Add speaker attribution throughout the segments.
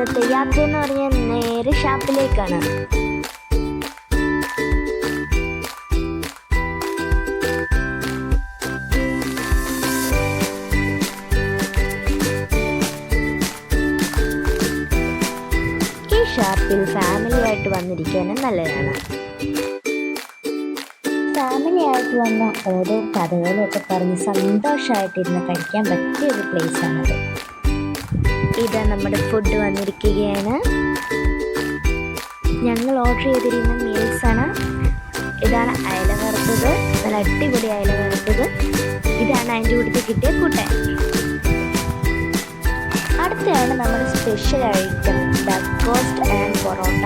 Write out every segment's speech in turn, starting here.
Speaker 1: ഇന്നത്തെ യാത്ര എന്ന് പറഞ്ഞാൽ നേരെ ഷാപ്പിലേക്കാണ്. ഈ ഷാപ്പിൽ ഫാമിലി ആയിട്ട് വന്നിരിക്കാനും നല്ലതാണ്. ഫാമിലി ആയിട്ട് വന്ന ഓരോ കഥകളും ഒക്കെ പറഞ്ഞ് സന്തോഷമായിട്ടിരുന്ന് കഴിക്കാൻ പറ്റിയ ഒരു പ്ലേസ് ആണത്. ഇതാ നമ്മുടെ ഫുഡ് വന്നിരിക്കുകയാണ്. ഞങ്ങൾ ഓർഡർ ചെയ്തിരുന്ന മീൽസ് ആണ്. ഇതാണ് അയല വറുത്തത് നല്ല അടിപൊളി അയല വറുത്തത് ഇതാണ് അതിന്റെ കൂട്ടത്തിൽ കിട്ടിയ കൂട്ടൻ. അടുത്തയാണ് നമ്മുടെ special item breakfast and porotta.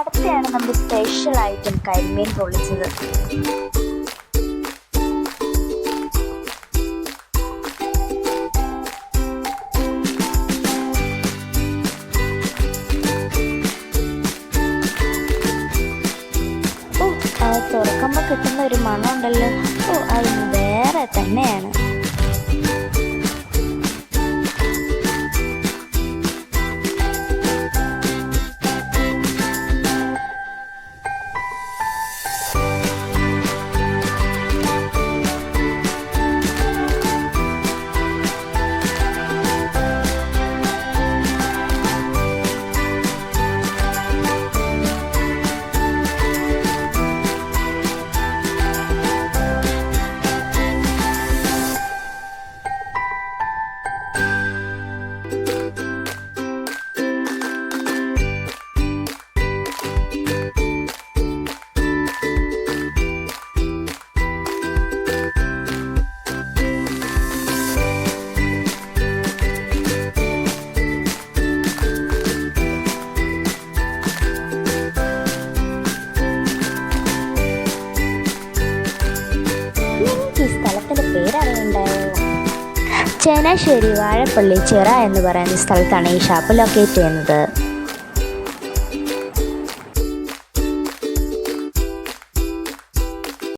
Speaker 1: അടുത്തയാണ് നമ്മുടെ സ്പെഷ്യൽ ഐറ്റം കരിമീൻ പൊള്ളിച്ചത്. തുറക്കുമ്പോൾ കിട്ടുന്ന ഒരു മണം ഉണ്ടല്ലോ ഓ അത് വേറെ തന്നെയാണ്. ചേനാശ്ശേരി വാഴപ്പള്ളി ചിറ എന്ന് പറയുന്ന സ്ഥലത്താണ് ഈ ഷാപ്പ് ലൊക്കേറ്റ് ചെയ്യുന്നത്.